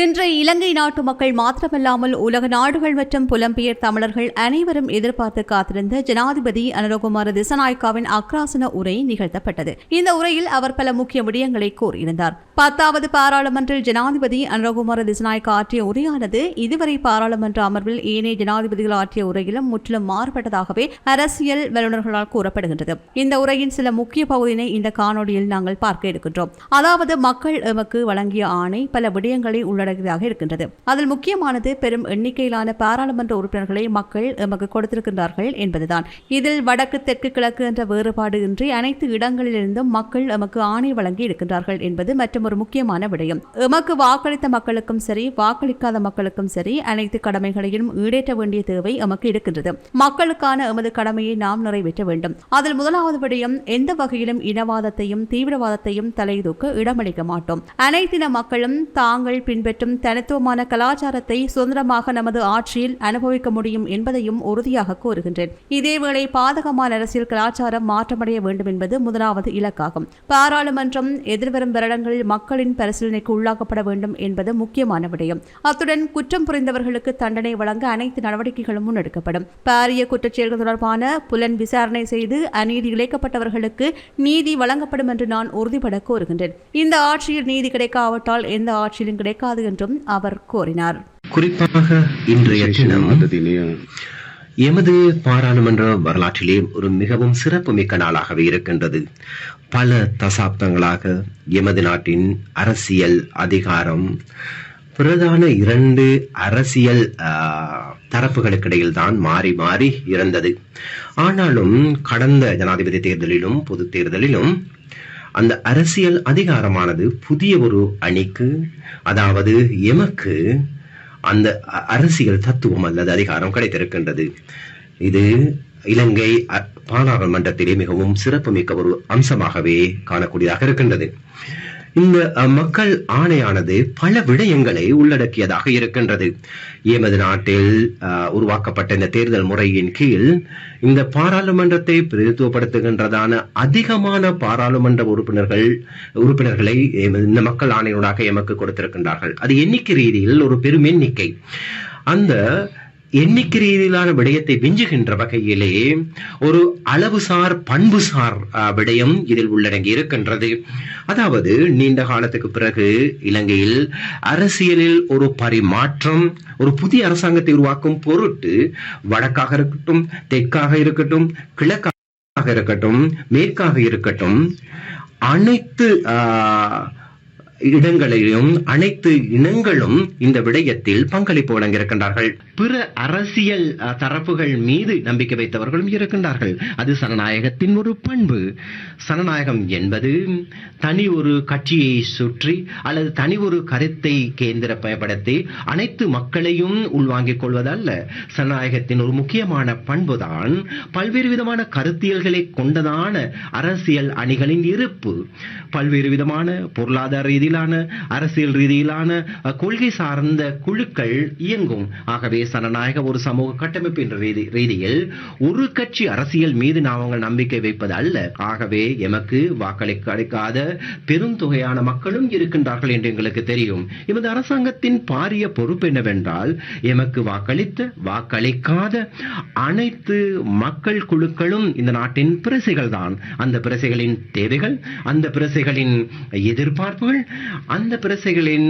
இன்று இலங்கை நாட்டு மக்கள் மாத்திரமல்லாமல் உலக நாடுகள் மற்றும் புலம்பெயர் தமிழர்கள் அனைவரும் எதிர்பார்த்து காத்திருந்த ஜனாதிபதி அனுரகுமார திசநாயக்காவின் அக்ராசன உரை நிகழ்த்தப்பட்டது. இந்த உரையில் அவர் பல முக்கிய விடயங்களை கூறியிருந்தார். பத்தாவது பாராளுமன்றில் ஜனாதிபதி அனுரகுமார திசநாயக்கா ஆற்றிய உரையானது இதுவரை பாராளுமன்ற அமர்வில் ஏனைய ஜனாதிபதிகள் ஆற்றிய உரையிலும் முற்றிலும் மாறுபட்டதாகவே அரசியல் வல்லுநர்களால் கூறப்படுகின்றது. இந்த உரையின் சில முக்கிய பகுதியினை இந்த காணொளியில் நாங்கள் பார்க்க இருக்கின்றோம். அதாவது மக்கள் எமக்கு வழங்கிய ஆணை பல விடயங்களை உள்ளடக்கியதாக இருக்கின்றது. அதில் முக்கியமானது பெரும் எண்ணிக்கையிலான பாராளுமன்ற உறுப்பினர்களை மக்கள் எமக்கு கொடுத்திருக்கின்றார்கள் என்பதுதான். இதில் வடக்கு தெற்கு கிழக்கு என்ற வேறுபாடு இன்றி அனைத்து இடங்களிலிருந்தும் மக்கள் எமக்கு ஆணை வழங்கி இருக்கின்றார்கள் என்பது மற்றும் ஒரு முக்கியமான விடயம். எமக்கு வாக்களித்த மக்களுக்கும் சரி வாக்களிக்காத மக்களுக்கும் சரி அனைத்து கடமைகளையும் ஈடேற்ற வேண்டிய தேவை எமக்கு இருக்கின்றது. மக்களுக்கான எமது கடமையை நாம் நிறைவேற்ற வேண்டும். அதில் முதலாவது விடயம் எந்த வகையிலும் இனவாதத்தையும் தீவிரவாதத்தையும் தலைதூக்க இடமளிக்க மாட்டோம். அனைத்தின மக்களும் தாங்கள் பெற்றும் தனித்துவமான கலாச்சாரத்தை சுதந்திரமாக நமது ஆட்சியில் அனுபவிக்க முடியும் என்பதையும் உறுதியாக கூறுகின்றேன். இதேவேளை பாதகமான அரசியல் கலாச்சாரம் மாற்றமடைய வேண்டும் என்பது முதலாவது இலக்காகும். பாராளுமன்றம் எதிர்வரும் வருடங்களில் மக்களின் பரிசீலனைக்கு உள்ளாக்கப்பட வேண்டும் என்பது முக்கியமான விடயம். அத்துடன் குற்றம் புரிந்தவர்களுக்கு தண்டனை வழங்க அனைத்து நடவடிக்கைகளும் முன்னெடுக்கப்படும். பாரிய குற்றச்செயல்கள் தொடர்பான புலன் விசாரணை செய்து அநீதி இழைக்கப்பட்டவர்களுக்கு நீதி வழங்கப்படும் என்று நான் உறுதிபட கோருகின்றேன் இந்த ஆட்சியில் நீதி கிடைக்காவிட்டால் எந்த ஆட்சியிலும் கிடைக்காது கூடாது என்றும் அவர் கோரினார் குறிப்பாக இன்றைய எமது பாராளுமன்ற வரலாற்றிலே ஒரு மிகவும் சிறப்புமிக்க நாளாகவே இருக்கின்றது. பல தசாப்தங்களாக எமது நாட்டின் அரசியல் அதிகாரம் பிரதான இரண்டு அரசியல் தரப்புகளுக்கிடையில் தான் மாறி மாறி இருந்தது. ஆனாலும் கடந்த ஜனாதிபதி தேர்தலிலும் பொது தேர்தலிலும் அந்த அரசியல் அதிகாரமானது புதிய ஒரு அணிக்கு அதாவது எமக்கு அந்த அ- அரசியல் தத்துவம் அல்லது அதிகாரம் கிடைத்திருக்கின்றது. இது இலங்கை பாராளுமன்றத்திலே மிகவும் சிறப்புமிக்க ஒரு அம்சமாகவே காணக்கூடியதாக இருக்கின்றது. இந்த மக்கள் ஆணையானது பல விடயங்களை உள்ளடக்கியதாக இருக்கின்றது. எமது நாட்டில் உருவாக்கப்பட்ட இந்த தேர்தல் முறையின் கீழ் இந்த பாராளுமன்றத்தை பிரதித்துவப்படுத்துகின்றதான அதிகமான பாராளுமன்ற உறுப்பினர்கள் உறுப்பினர்களை எமது- இந்த மக்கள் ஆணையூடாக எமக்கு கொடுத்திருக்கின்றார்கள். அது எண்ணிக்கை ரீதியில் ஒரு பெரும் எண்ணிக்கை. அந்த எண்ணிக்கை ரீதியிலான விடயத்தை விஞ்சுகின்ற வகையிலே ஒரு அளவுசார் பண்புசார் விடயம் இதில் உள்ளடங்கி இருக்கின்றது. அதாவது நீண்ட காலத்துக்கு பிறகு இலங்கையில் அரசியலில் ஒரு பரிமாற்றம் ஒரு புதிய அரசாங்கத்தை உருவாக்கும் பொருட்டு வடக்காக இருக்கட்டும் தெற்காக இருக்கட்டும் கிழக்காக இருக்கட்டும் மேற்காக இருக்கட்டும் அனைத்து ஆஹ், இடங்களிலும் அனைத்து இனங்களும் இந்த விடயத்தில் பங்களிப்பு வழங்கியிருக்கின்றார்கள். பிற அரசியல் தரப்புகள் மீது நம்பிக்கை வைத்தவர்களும் இருக்கின்றார்கள். அது சனநாயகத்தின் ஒரு பண்பு. சனநாயகம் என்பது தனி ஒரு கட்சியை சுற்றி அல்லது தனி ஒரு கருத்தை கேந்திர பயன்படுத்தி அனைத்து மக்களையும் உள்வாங்கிக் கொள்வதல்ல. சனநாயகத்தின் ஒரு முக்கியமான பண்புதான் பல்வேறு விதமான கருத்தியல்களை கொண்டதான அரசியல் அணிகளின் இருப்பு. பல்வேறு விதமான பொருளாதார ரீதியிலான அரசியல் ரீதியிலான கொள்கை சார்ந்த குழுக்கள் இயங்கும். ஆகவே சனநாயக ஒரு சமூக கட்டமைப்பு என்ற ரீதி ரீதியில் ஒரு கட்சி அரசியல் மீது நாங்கள் நம்பிக்கை வைப்பது அல்ல. ஆகவே எமக்கு வாக்களிக்க கிடைக்காத பெருந்தொகையான மக்களும் இருக்கின்றார்கள் என்று எங்களுக்கு தெரியும். எமது அரசாங்கத்தின் பாரிய பொறுப்பு என்னவென்றால் எமக்கு வாக்களித்த வாக்களிக்காத அனைத்து மக்கள் குழுக்களும் இந்த நாட்டின் பிரசைகள் தான் அந்த பிரசைகளின் தேவைகள் அந்த பிரசைகளின் எதிர்பார்ப்புகள் அந்த பிரசைகளின்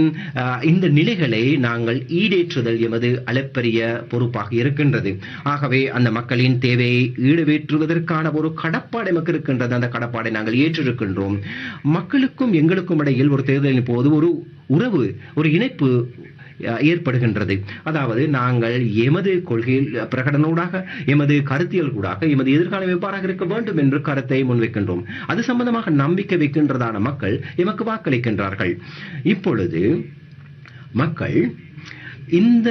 இந்த நிலைகளை நாங்கள் ஈடேற்றுதல் எமது அளப்பரிய பொறுப்பாக இருக்கின்றது. ஆகவே அந்த மக்களின் தேவையை ஈடுவேற்றுவதற்கான ஒரு கடப்பாடு எமக்கு இருக்கின்றது. அந்த கடப்பாடை நாங்கள் ஏற்றிருக்கின்றோம். மக்களுக்கும் எங்களுக்கும் இடையில் ஒரு தேர்தலின் போது ஒரு உறவு ஒரு இணைப்பு ஏற்படுகின்றது. அதாவது நாங்கள் எமது கொள்கையில் பிரகடனூடாக எமது கருத்தியல் கூடாக எமது எதிர்காலம் எவ்வாறாக இருக்க வேண்டும் என்று கருத்தை முன்வைக்கின்றோம். அது சம்பந்தமாக நம்பிக்கை வைக்கின்றதான மக்கள் எமக்கு வாக்களிக்கின்றார்கள். இப்பொழுது மக்கள் இந்த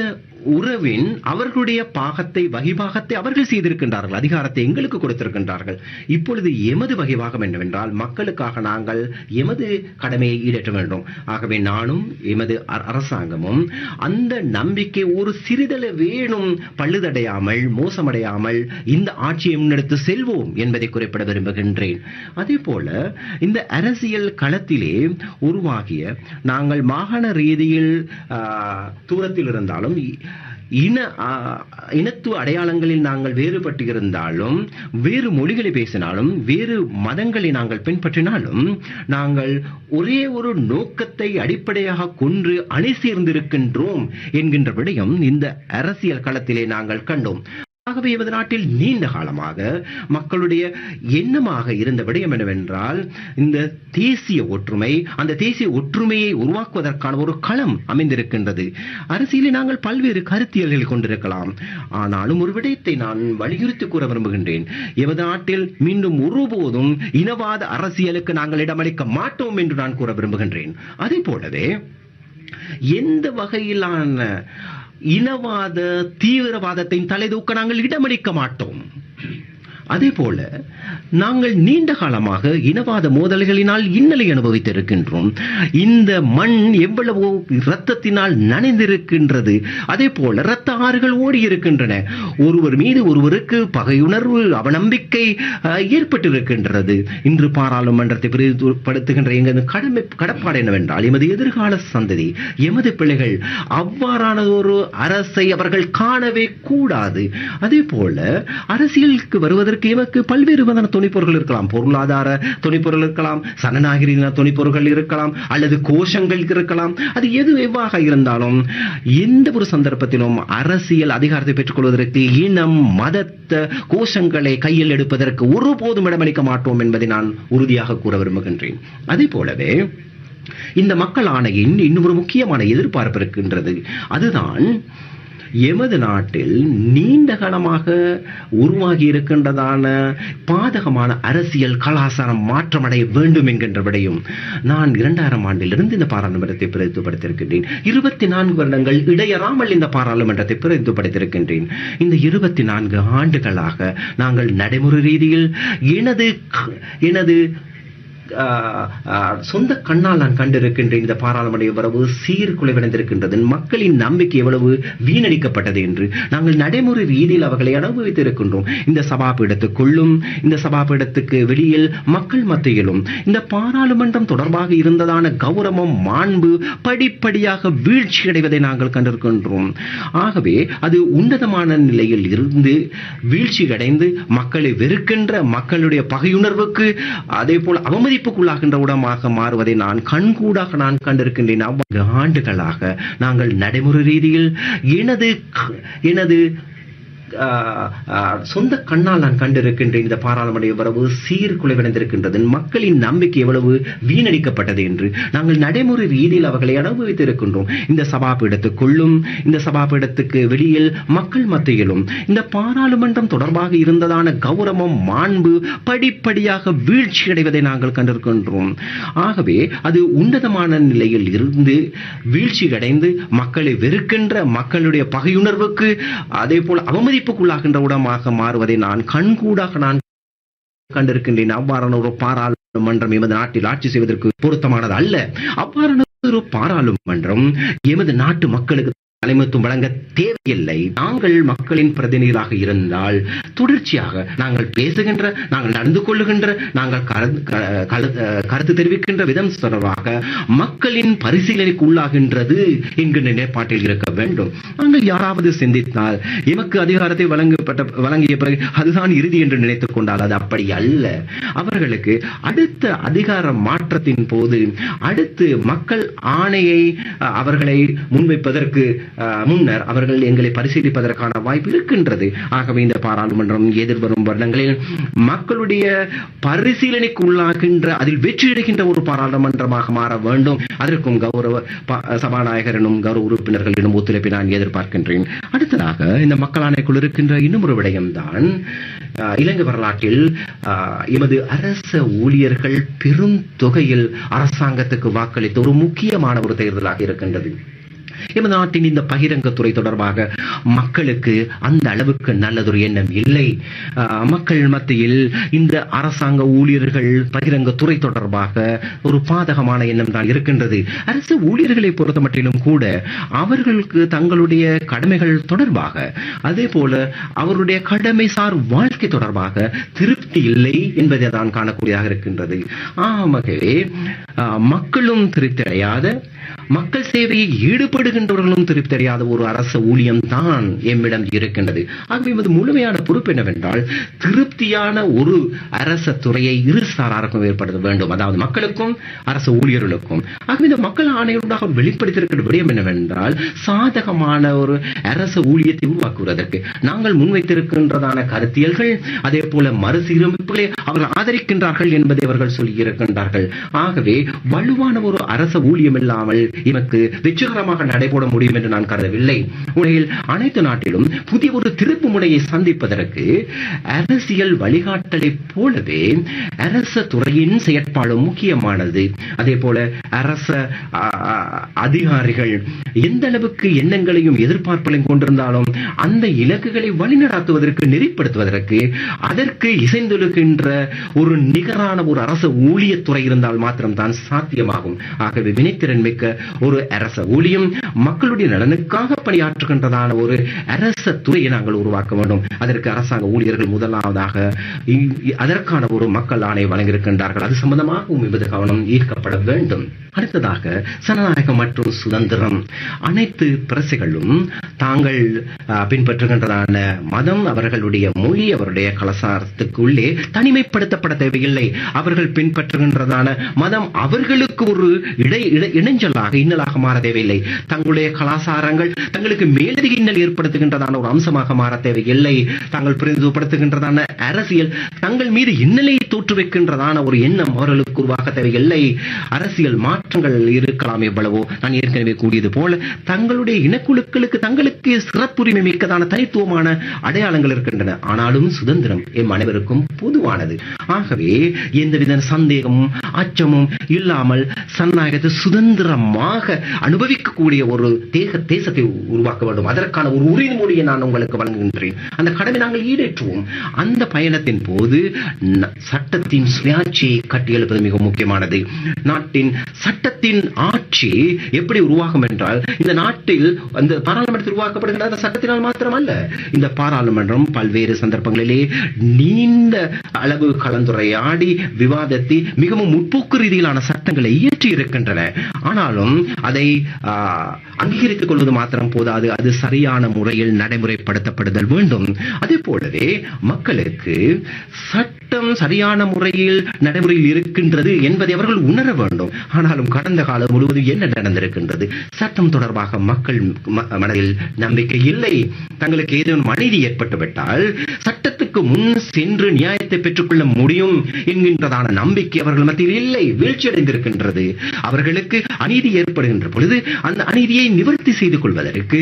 உறவின் அவர்களுடைய பாகத்தை வகிபாகத்தை அவர்கள் செய்திருக்கின்றார்கள். அதிகாரத்தை எங்களுக்கு கொடுத்திருக்கின்றார்கள். இப்பொழுது எமது வகிபாகம் என்னவென்றால் மக்களுக்காக நாங்கள் எமது கடமையை ஈடேற்ற வேண்டும். ஆகவே நானும் எமது அரசாங்கமும் அந்த நம்பிக்கை ஒரு சிறிதள வேணும் பழுதடையாமல் மோசமடையாமல் இந்த ஆட்சியை முன்னெடுத்து செல்வோம் என்பதை குறிப்பிட விரும்புகின்றேன். அதே போல இந்த அரசியல் களத்திலே உருவாகிய நாங்கள் மாகாண ரீதியில் தூரத்தில் இருந்தாலும் இன இனத்துவ அடையாளங்களில் நாங்கள் வேறுபட்டு இருந்தாலும் வேறு மொழிகளை பேசினாலும் வேறு மதங்களை நாங்கள் பின்பற்றினாலும் நாங்கள் ஒரே ஒரு நோக்கத்தை அடிப்படையாக கொன்று அணி சேர்ந்திருக்கின்றோம் என்கின்ற விடயம் இந்த அரசியல் களத்திலே நாங்கள் கண்டோம். ஆகவே எமது நாட்டில் நீண்ட காலமாக மக்களுடைய எண்ணமாக இருந்த விடயம் என்னவென்றால் இந்த தேசிய ஒற்றுமை அந்த தேசிய ஒற்றுமையை உருவாக்குவதற்கான ஒரு களம் அமைந்திருக்கின்றது. அரசியலில் நாங்கள் பல்வேறு கருத்தியல்கள் கொண்டிருக்கலாம். ஆனாலும் ஒரு விடயத்தை நான் வலியுறுத்தி கூற விரும்புகின்றேன். எமது நாட்டில் மீண்டும் ஒருபோதும் இனவாத அரசியலுக்கு நாங்கள் இடமளிக்க மாட்டோம் என்று நான் கூற விரும்புகின்றேன். அதே போலவே எந்த வகையிலான இனவாத தீவிரவாதத்தின் தலைதூக்க நாங்கள் இடமளிக்க மாட்டோம். அதே போல நாங்கள் நீண்ட காலமாக இனவாத மோதல்களினால் இன்னலை அனுபவித்திருக்கின்றோம். இந்த மண் எவ்வளவோ இரத்தத்தினால் நனைந்திருக்கின்றது. அதே போல இரத்த ஆறுகள் ஓடி இருக்கின்றன. ஒருவர் மீது ஒருவருக்கு பகையுணர்வு அவநம்பிக்கை ஏற்பட்டிருக்கின்றது. இன்று பாராளுமன்றத்தை பிரதிபடுத்துகின்ற எங்கள் கடமை கடப்பாடு என்னவென்றால் எமது எதிர்கால சந்ததி எமது பிள்ளைகள் அவ்வாறான ஒரு அரசை அவர்கள் காணவே கூடாது. அதே போல அரசியலுக்கு வருவதற்கு எமக்கு பல்வேறு விதமான துணிப்பொருள் இருக்கலாம். பொருளாதார துணிப்பொருள் இருக்கலாம் சனநாகரிக துணிப்பொருள் இருக்கலாம் அல்லது கோஷங்கள் இருக்கலாம். அது எது எவ்வாக இருந்தாலும் எந்த ஒரு சந்தர்ப்பத்திலும் அரசியல் அதிகாரத்தை பெற்றுக்கொள்வதற்கு இனம் மதத்த கோஷங்களை கையில் எடுப்பதற்கு ஒருபோதும் இடமளிக்க மாட்டோம் என்பதை நான் உறுதியாக கூற விரும்புகின்றேன். அதே போலவே இந்த மக்கள் ஆணையின் இன்னும் ஒரு முக்கியமான எதிர்பார்ப்பு இருக்கின்றது. அதுதான் எமது நாட்டில் நீண்ட காலமாக உருவாகி இருக்கின்றதான பாதகமான அரசியல் கலாச்சாரம் மாற்றமடைய வேண்டும் என்கின்ற விடையும் நான் இரண்டாயிரம் ஆண்டிலிருந்து இந்த பாராளுமன்றத்தை பிரதித்துப்படுத்தியிருக்கின்றேன். இருபத்தி நான்கு வருடங்கள் இடையறாமல் இந்த பாராளுமன்றத்தை பிரதித்துப்படுத்தியிருக்கின்றேன். இந்த இருபத்தி நான்கு ஆண்டுகளாக நாங்கள் நடைமுறை ரீதியில் எனது எனது சொந்த கண்ணால் நான் கண்டிருக்கின்ற இந்த பாராளுமன்ற உறவு சீர்குலைவடைந்திருக்கின்றது மக்களின் நம்பிக்கை எவ்வளவு வீணடிக்கப்பட்டது என்று நாங்கள் நடைமுறை ரீதியில் அவர்களை அனுபவித்திருக்கின்றோம். இந்த சபாபீடத்துக்குள்ளும் இந்த சபாபீடத்துக்கு வெளியில் மக்கள் மத்தியிலும் இந்த பாராளுமன்றம் தொடர்பாக இருந்ததான கௌரவம் மாண்பு படிப்படியாக வீழ்ச்சி அடைவதை நாங்கள் கண்டிருக்கின்றோம். ஆகவே அது உன்னதமான நிலையில் இருந்து வீழ்ச்சி அடைந்து மக்களை வெறுக்கின்ற மக்களுடைய பகையுணர்வுக்கு அதே போல் அவமதி அவமதிப்புக்குள்ளாகின்ற உடமாக மாறுவதை நான் கண்கூடாக நான் கண்டிருக்கின்றேன். அவ்வளவு ஆண்டுகளாக நாங்கள் நடைமுறை ரீதியில் எனது எனது சொந்த கண்ணால் நான் கண்டிருக்கின்றேன் இந்த பாராளுமன்ற எவ்வளவு சீர்குலைவடைந்திருக்கின்றது. மக்களின் நம்பிக்கை எவ்வளவு வீணடிக்கப்பட்டது என்று நாங்கள் நடைமுறை ரீதியில் அவர்களை அனுபவித்திருக்கின்றோம். இந்த சபாபீடத்துக்குள்ளும் இந்த சபாபீடத்துக்கு வெளியில் மக்கள் மத்தியிலும் இந்த பாராளுமன்றம் தொடர்பாக இருந்ததான கௌரவம் மாண்பு படிப்படியாக வீழ்ச்சி அடைவதை நாங்கள் கண்டிருக்கின்றோம். ஆகவே அது உன்னதமான நிலையில் இருந்து வீழ்ச்சி அடைந்து மக்களை வெறுக்கின்ற மக்களுடைய பகையுணர்வுக்கு அதே போல் அவமதி அவமதிப்புக்குள்ளாகின்ற உடமாக மாறுவதை நான் கண்கூடாக நான் கண்டிருக்கின்றேன். அவ்வாறான ஒரு பாராளுமன்றம் எமது நாட்டில் ஆட்சி செய்வதற்கு பொருத்தமானது அல்ல. அவ்வாறான ஒரு பாராளுமன்றம் எமது நாட்டு மக்களுக்கு தலைமைத்துவம் வழங்க தேவையில்லை. நாங்கள் மக்களின் பிரதிநிதிகளாக இருந்தால் தொடர்ச்சியாக நாங்கள் பேசுகின்ற நாங்கள் நடந்து கொள்ளுகின்ற நாங்கள் கரு- கருத்து தெரிவிக்கின்ற விதம் தொடர்பாக மக்களின் பரிசீலனைக்கு உள்ளாகின்றது என்கின்ற நிலைப்பாட்டில் இருக்க வேண்டும். நாங்கள் யாராவது சிந்தித்தால் எமக்கு அதிகாரத்தை வழங்கப்பட்ட வழங்கிய பிறகு அதுதான் இறுதி என்று நினைத்துக் கொண்டால் அது அப்படி அல்ல. அவர்களுக்கு அடுத்த அதிகார மாற்றத்தின் போது அடுத்து மக்கள் ஆணையை அஹ், அவர்களை முன்வைப்பதற்கு முன்னர் அவர்கள் எங்களை பரிசீலிப்பதற்கான வாய்ப்பு இருக்கின்றது. ஆகவே இந்த பாராளுமன்றம் எதிர்வரும் வருடங்களில் மக்களுடைய பரிசீலனைக்கு உள்ளாகின்ற அதில் வெற்றியடைகின்ற ஒரு பாராளுமன்றமாக மாற வேண்டும். அதற்கும் கௌரவ ப- எனும் கௌரவ உறுப்பினர்கள் எனும் ஒத்துழைப்பை நான் எதிர்பார்க்கின்றேன். அடுத்ததாக இந்த மக்கள் ஆணைக்குள் இருக்கின்ற இன்னும் ஒரு விடயம்தான் இலங்கை வரலாற்றில் எமது அரச ஊழியர்கள் பெரும் தொகையில் அரசாங்கத்துக்கு வாக்களித்த ஒரு முக்கியமான ஒரு தேர்தலாக இருக்கின்றது. எமது நாட்டின் இந்த பகிரங்கத்துறை தொடர்பாக மக்களுக்கு அந்த அளவுக்கு நல்லதொரு எண்ணம் இல்லை. மக்கள் மத்தியில் இந்த அரசாங்க ஊழியர்கள் பகிரங்கத்துறை தொடர்பாக ஒரு பாதகமான எண்ணம் தான் இருக்கின்றது. அரசு ஊழியர்களை பொறுத்த மட்டிலும் கூட அவர்களுக்கு தங்களுடைய கடமைகள் தொடர்பாக அதே போல அவருடைய கடமைசார் வாழ்க்கை தொடர்பாக திருப்தி இல்லை என்பதை தான் காணக்கூடியதாக இருக்கின்றது. ஆகவே மக்களும் திருப்தி அடையாத மக்கள் சேவையை சேவையில் ஈடுபடுகின்றவர்களும் திருப்தி அடையாத ஒரு அரச ஊழியம் தான் எம்மிடம் இருக்கின்றது. ஆகவே இது முழுமையான பொறுப்பு என்னவென்றால் திருப்தியான ஒரு அரச துறையை இரு சாராருக்கும் ஏற்படுத்த வேண்டும். அதாவது மக்களுக்கும் அரசு ஊழியர்களுக்கும். ஆகவே இந்த மக்கள் ஆணையருடாக வெளிப்படுத்தியிருக்கிற விடயம் என்னவென்றால் சாதகமான ஒரு அரச ஊழியத்தை உருவாக்குவதற்கு. நாங்கள் முன்வைத்திருக்கின்றதான கருத்தியல்கள் அதே போல மறுசீரமைப்புகளை அவர்கள் ஆதரிக்கின்றார்கள் என்பதை அவர்கள் சொல்லியிருக்கின்றார்கள் ஆகவே வலுவான ஒரு அரச ஊழியம் இல்லாமல் எனக்கு வெற்றிகரமாக நடைபெற முடியும் என்று நான் கருதவில்லை. உலகில் அனைத்து நாட்டிலும் புதிய ஒரு திருப்பு முனையை சந்திப்பதற்கு அரசியல் வழிகாட்டலை போலவே அரச துறையின் செயற்பாடு முக்கியமானது. அதே போல அரச அதிகாரிகள் எந்த அளவுக்கு எண்ணங்களையும் எதிர்பார்ப்புகளையும் கொண்டிருந்தாலும் அந்த இலக்குகளை வழிநடாத்துவதற்கு நெறிப்படுத்துவதற்கு அதற்கு இசைந்தொழுகின்ற ஒரு நிகரான ஒரு அரச ஊழியத்துறை இருந்தால் மாத்திரம்தான் சாத்தியமாகும். ஆகவே வினைத்திறன் மிக்க ஒரு அரச ஊழியம் மக்களுடைய நலனுக்காக பணியாற்றுகின்றதான ஒரு அரச துறையை நாங்கள் உருவாக்க வேண்டும். அதற்கு அரசாங்க ஊழியர்கள் முதலாவதாக அதற்கான ஒரு மக்கள் ஆணை வழங்கியிருக்கின்றார்கள். அது சம்பந்தமாகவும் விபத்து கவனம் ஈர்க்கப்பட வேண்டும். அடுத்ததாக சனநாயகம் மற்றும் சுதந்திரம். அனைத்து பிரசைகளும் தாங்கள் பின்பற்றுகின்றதான மதம் அவர்களுடைய மொழி அவருடைய கலசாரத்துக்குள்ளே தனிமைப்படுத்தப்பட தேவையில்லை. அவர்கள் பின்பற்றுகின்றதான மதம் அவர்களுக்கு ஒரு இடை இடை- இணைஞ்சலாக இன்னலாக மாற தேவையில்லை. தங்களுடைய கலாச்சாரங்கள் தங்களுக்கு மேலதிக இன்னல் ஏற்படுத்துகின்றதான ஒரு அம்சமாக மாற தேவையில்லை. தாங்கள் பிரதிநிதிப்படுத்துகின்றதான அரசியல் தங்கள் மீது இன்னலை தோற்றுவிக்கின்றதான ஒரு எண்ணம் அவர்களுக்கு உருவாக தேவையில்லை. அரசியல் மாற்றங்கள் இருக்கலாம் எவ்வளவோ. நான் ஏற்கனவே கூறியது போல தங்களுடைய இனக்குழுக்களுக்கு தங்களுக்கு சிறப்புரிமை மிக்கதான தனித்துவமான அடையாளங்கள் இருக்கின்றன. ஆனாலும் சுதந்திரம் எம் அனைவருக்கும் பொதுவானது. ஆகவே எந்தவித சந்தேகமும் அச்சமும் இல்லாமல் சன்னாயகத்தை சுதந்திரமாக அனுபவிக்கக்கூடிய ஒரு தேச தேசத்தை உருவாக்க வேண்டும். அதற்கான ஒரு உறுதிமொழியை நான் உங்களுக்கு வழங்குகின்றேன். அந்த கடமை நாங்கள் ஈடேற்றுவோம். அந்த பயணத்தின் போது சட்டத்தின் சுயாட்சியை கட்டியெழுப்பது மிக முக்கியமானது. நாட்டின் சட்டத்தின் ஆட்சி எப்படி உருவாகும் என்றால் இந்த நாட்டில் அந்த பாராளுமன்றத்தில் உருவாக்கப்படுகின்ற அந்த சட்டத்தினால் மாத்திரமல்ல. இந்த பாராளுமன்றம் பல்வேறு சந்தர்ப்பங்களிலே நீண்ட அளவு கலந்துரையாடி விவாதத்தை மிகவும் முற்போக்கு ரீதியிலான சட்டங்களை இயற்றி இருக்கின்றன ஆனாலும் அதை அங்கீகரித்துக் கொள்வது மாத்திரம் போதாது. அது சரியான முறையில் நடைமுறைப்படுத்தப்படுதல் வேண்டும். அதே போலவே மக்களுக்கு சட்டம் சரியான முறையில் நடைமுறையில் இருக்கின்றது என்பதை அவர்கள் உணர வேண்டும். ஆனாலும் கடந்த காலம் முழுவதும் என்ன நடந்திருக்கின்றது? சட்டம் தொடர்பாக மக்கள் மனதில் நம்பிக்கை இல்லை. தங்களுக்கு ஏதேனும் அநீதி ஏற்பட்டுவிட்டால் சட்டத்துக்கு முன் சென்று நியாயத்தை பெற்றுக்கொள்ள முடியும் என்கின்றதான நம்பிக்கை அவர்கள் மத்தியில் இல்லை. வீழ்ச்சியடைந்திருக்கின்றது. அவர்களுக்கு அநீதி ஏற்படுகின்ற பொழுது அந்த அநீதி அநீதியை நிவர்த்தி செய்து கொள்வதற்கு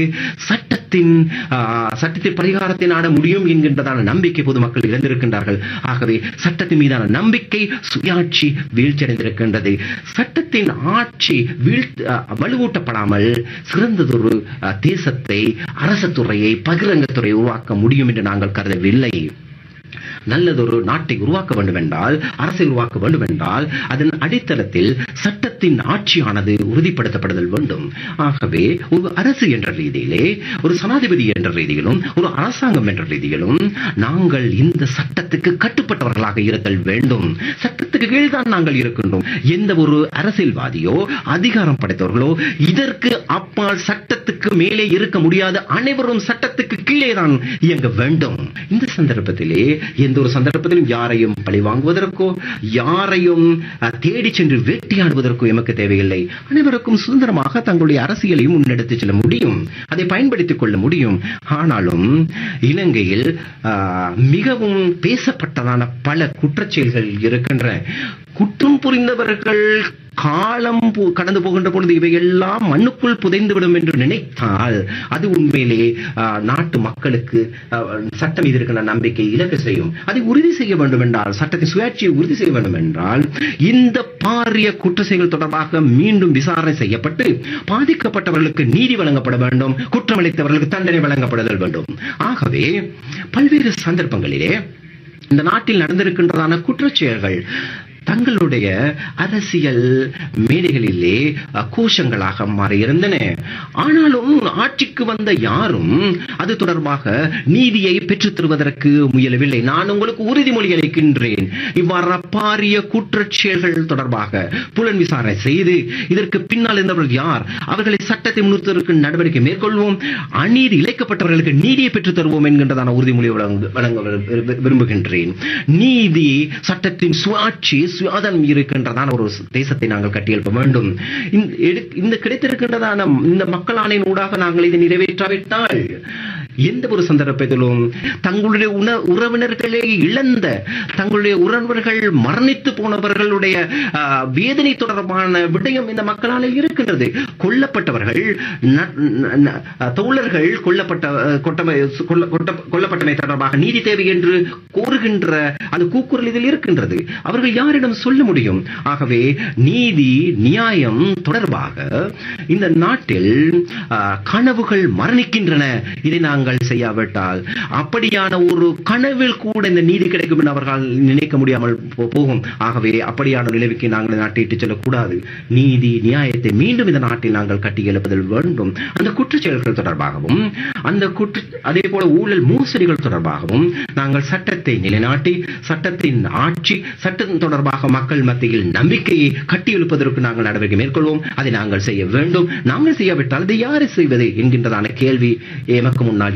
சட்டத்தின் ஆ, சட்டத்தின் பரிகாரத்தை நாட முடியும் என்கின்றதான நம்பிக்கை பொதுமக்கள் இழந்திருக்கின்றார்கள். ஆகவே சட்டத்தின் மீதான நம்பிக்கை சுயாட்சி வீழ்ச்சியடைந்திருக்கின்றது. சட்டத்தின் ஆட்சி வீழ் வலுவூட்டப்படாமல் சிறந்ததொரு தேசத்தை அரசு துறையை பகிரங்கத்துறை உருவாக்க முடியும் என்று நாங்கள் கருதவில்லை. நல்லதொரு நாட்டை உருவாக்க வேண்டும் என்றால் அரசை உருவாக்க வேண்டும் என்றால் அதன் அடித்தளத்தில் சட்டத்தின் ஆட்சியானது உறுதிப்படுத்தப்படுதல் வேண்டும். ஆகவே ஒரு அரசு என்ற ரீதியிலே ஒரு சனாதிபதி என்ற ரீதியிலும் ஒரு அரசாங்கம் என்ற ரீதியிலும் நாங்கள் இந்த சட்டத்துக்கு கட்டுப்பட்டவர்களாக இருத்தல் வேண்டும். சட்டத்துக்கு கீழ்தான் நாங்கள் இருக்கின்றோம். எந்த ஒரு அரசியல்வாதியோ அதிகாரம் படைத்தவர்களோ இதற்கு அப்பால் சட்டத்துக்கு மேலே இருக்க முடியாது அனைவரும் சட்டத்துக்கு கீழே தான் இயங்க வேண்டும். இந்த சந்தர்ப்பத்திலே எந்த ஒரு சந்தர்ப்பத்திலும் யாரையும் பழி வாங்குவதற்கோ யாரையும் தேடி சென்று வேட்டையாடுவதற்கோ எமக்கு தேவையில்லை. அனைவருக்கும் சுதந்திரமாக தங்களுடைய அரசியலையும் முன்னெடுத்து செல்ல முடியும். அதை பயன்படுத்திக் கொள்ள முடியும். ஆனாலும் இலங்கையில் ஆஹ், மிகவும் பேசப்பட்டதான பல குற்றச்செயல்கள் இருக்கின்றன குற்றம் புரிந்தவர்கள் காலம் கடந்து போகின்ற பொழுது இவையெல்லாம் மண்ணுக்குள் புதைந்துவிடும் என்று நினைத்தால் அது உண்மையிலே ஆஹ், நாட்டு மக்களுக்கு சட்டம் மீது இருக்கிற நம்பிக்கை இழக்க செய்யும். அதை உறுதி செய்ய வேண்டும் என்றால் சட்டத்தின் சுயாட்சியை உறுதி செய்ய வேண்டும் என்றால் இந்த பாரிய குற்ற செயல் தொடர்பாக மீண்டும் விசாரணை செய்யப்பட்டு பாதிக்கப்பட்டவர்களுக்கு நீதி வழங்கப்பட வேண்டும் குற்றமளித்தவர்களுக்கு தண்டனை வழங்கப்படுதல் வேண்டும். ஆகவே பல்வேறு சந்தர்ப்பங்களிலே இந்த நாட்டில் நடந்திருக்கின்றதான குற்றச்செயல்கள் தங்களுடைய அரசியல் மேடைகளிலே கோஷங்களாக மாறியிருந்தன. ஆனாலும் ஆட்சிக்கு வந்த யாரும் அது தொடர்பாக நீதியை பெற்றுத் தருவதற்கு முயலவில்லை. நான் உங்களுக்கு உறுதிமொழி அளிக்கின்றேன். இவ்வாறு பாரிய குற்றச்செயல்கள் தொடர்பாக புலன் விசாரணை செய்து இதற்கு பின்னால் இருந்தவர்கள் யார்? அவர்களை சட்டத்தை முன்னிறுத்துவதற்கு நடவடிக்கை மேற்கொள்வோம். அநீதி இழைக்கப்பட்டவர்களுக்கு நீதியை பெற்றுத் தருவோம் என்கின்றதான உறுதிமொழி வழங்க வழங்க விரும்புகின்றேன். நீதி சட்டத்தின் சுயாட்சி சுயாதனம் இருக்கின்றதான ஒரு தேசத்தை நாங்கள் கட்டியெழுப்ப வேண்டும். இந்த இந்த கிடைத்திருக்கின்றதான இந்த மக்கள் ஆணையின் ஊடாக நாங்கள் இதை நிறைவேற்றாவிட்டால் எந்த ஒரு சந்தர்ப்பத்திலும் தங்களுடைய உண உறவினர்களை இழந்த தங்களுடைய உறவினர்கள் மரணித்து போனவர்களுடைய வேதனை தொடர்பான விடயம் இந்த மக்களால் இருக்கின்றது. கொல்லப்பட்டவர்கள் தோழர்கள் கொல்லப்பட்ட கொட்டமை கொல்லப்பட்டமை தொடர்பாக நீதி தேவை என்று கோருகின்ற அந்த கூக்குரல் இதில் இருக்கின்றது. அவர்கள் யாரிடம் சொல்ல முடியும்? ஆகவே நீதி நியாயம் தொடர்பாக இந்த நாட்டில் கனவுகள் மரணிக்கின்றன. இதை நாங்கள் செய்யாவிட்டால் அப்படியான ஒரு கனவில் கூட இந்த நீதி கிடைக்கும் என்று அவர்கள் நினைக்க முடியாமல் போ- போகும். ஆகவே அப்படியான நிலைவுக்கு நாங்கள் நாட்டை இட்டுச் செல்லக்கூடாது. நீதி நியாயத்தை மீண்டும் இந்த நாட்டில் நாங்கள் கட்டி எழுப்புதல் வேண்டும். அந்த குற்றச்செயல்கள் தொடர்பாகவும் அந்த குற்ற அதே போல ஊழல் மோசடிகள் தொடர்பாகவும் நாங்கள் சட்டத்தை நிலைநாட்டி சட்டத்தின் ஆட்சி சட்டம் தொடர்பாக மக்கள் மத்தியில் நம்பிக்கையை கட்டி எழுப்பதற்கு நாங்கள் நடவடிக்கை மேற்கொள்வோம். அதை நாங்கள் செய்ய வேண்டும். நாங்கள் செய்யாவிட்டால் அதை யாரை செய்வது? என்கின்றதான கேள்வி எமக்கு முன்னால்